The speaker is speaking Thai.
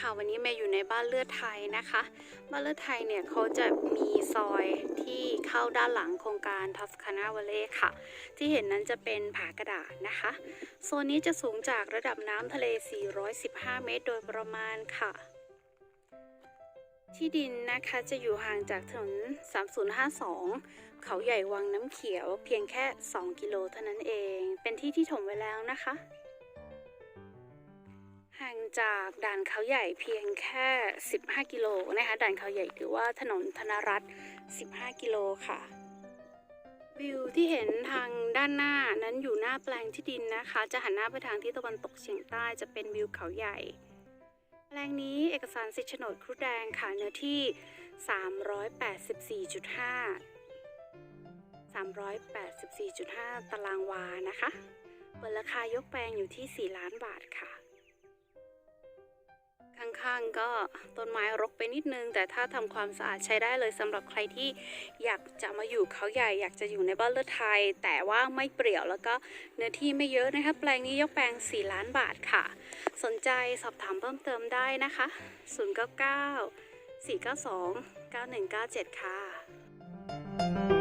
ค่ะวันนี้เมย์อยู่ในบ้านเลือดไทยนะคะ บ้านเลือดไทยเนี่ยเขาจะมีซอยที่เข้าด้านหลังโครงการทัสคานาวเล่ค่ะ ที่เห็นนั้นจะเป็นผากระดาษนะคะ โซนนี้จะสูงจากระดับน้ำทะเล 415 เมตรโดยประมาณค่ะ ที่ดินนะคะจะอยู่ห่างจากถนน 3052 เขาใหญ่วังน้ำเขียว เพียงแค่ 2 กิโลเท่านั้นเอง เป็นที่ที่ถมไว้แล้วนะคะ ห่างจากด่านเขาใหญ่เพียงแค่ 15 กิโลนะคะ ด่านเขาใหญ่หรือว่าถนนธนรัตน์ 15 กิโลค่ะ วิวที่เห็นทางด้านหน้านั้นอยู่หน้าแปลงที่ดินนะคะ จะหันหน้าไปทางทิศตะวันตกเฉียงใต้จะเป็นวิวเขาใหญ่ แปลงนี้เอกสารสิทธิโฉนดครุฑแดงค่ะเนื้อที่ 384.5 384.5 ตารางวานะคะเปิดราคายกแปลงอยู่ที่ 4 ล้านบาทค่ะ ข้างก็ต้นไม้รกไปนิดนึง แต่ถ้าทำความสะอาดใช้ได้เลยสำหรับใครที่อยากจะมาอยู่เขาใหญ่ อยากจะอยู่ในบ้านเลือดไทย แต่ว่าไม่เปรี่ยวแล้วก็เนื้อที่ไม่เยอะนะคะแปลงนี้ยกแปลง 4 ล้านบาทค่ะ สนใจสอบถามเพิ่มเติมได้นะคะ 099 492 9197 ค่ะ